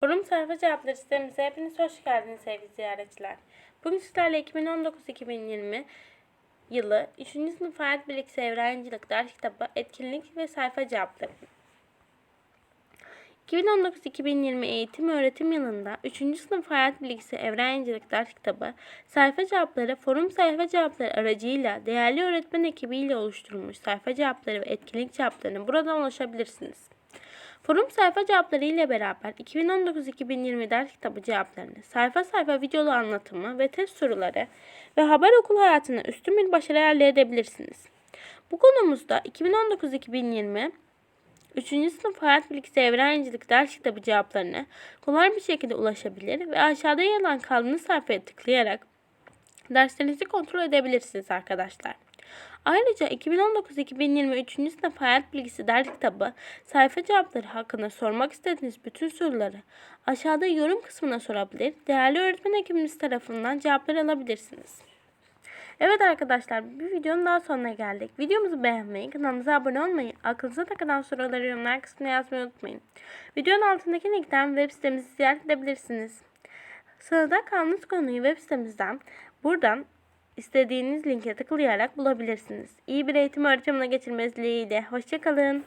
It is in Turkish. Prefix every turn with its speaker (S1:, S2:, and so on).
S1: Forum sayfa cevapları sistemimize hepiniz hoş geldiniz sevgili ziyaretçiler. Bugün sizlerle 2019-2020 yılı 3. sınıf hayat bilgisi öğrencilik ders kitabı etkinlik ve sayfa cevapları. 2019-2020 eğitim öğretim yılında 3. sınıf hayat bilgisi öğrencilik ders kitabı sayfa cevapları forum sayfa cevapları aracıyla değerli öğretmen ekibiyle oluşturulmuş sayfa cevapları ve etkinlik cevaplarına buradan ulaşabilirsiniz. Forum sayfa cevapları ile beraber 2019-2020 ders kitabı cevaplarını, sayfa sayfa videolu anlatımı ve test soruları ve haber okul hayatına üstün bir başarı elde edebilirsiniz. Bu konumuzda 2019-2020 3. sınıf hayat bilgisi öğrencilik ders kitabı cevaplarına kolay bir şekilde ulaşabilir ve aşağıda yer alan kaldığınız sayfaya tıklayarak derslerinizi kontrol edebilirsiniz arkadaşlar. Ayrıca 2019-2023. sınıf hayat bilgisi ders kitabı sayfa cevapları hakkında sormak istediğiniz bütün soruları aşağıda yorum kısmına sorabilir, değerli öğretmen ekibimiz tarafından cevapları alabilirsiniz. Evet arkadaşlar bir videonun daha sonuna geldik. Videomuzu beğenmeyi, kanalımıza abone olmayı, aklınıza takılan soruları yorumlar kısmına yazmayı unutmayın. Videonun altındaki linkten web sitemizi ziyaret edebilirsiniz. Sırada kaldığınız konuyu web sitemizden buradan istediğiniz linke tıklayarak bulabilirsiniz. İyi bir eğitim öğretimine geçirmeniz dileğiyle. Hoşçakalın.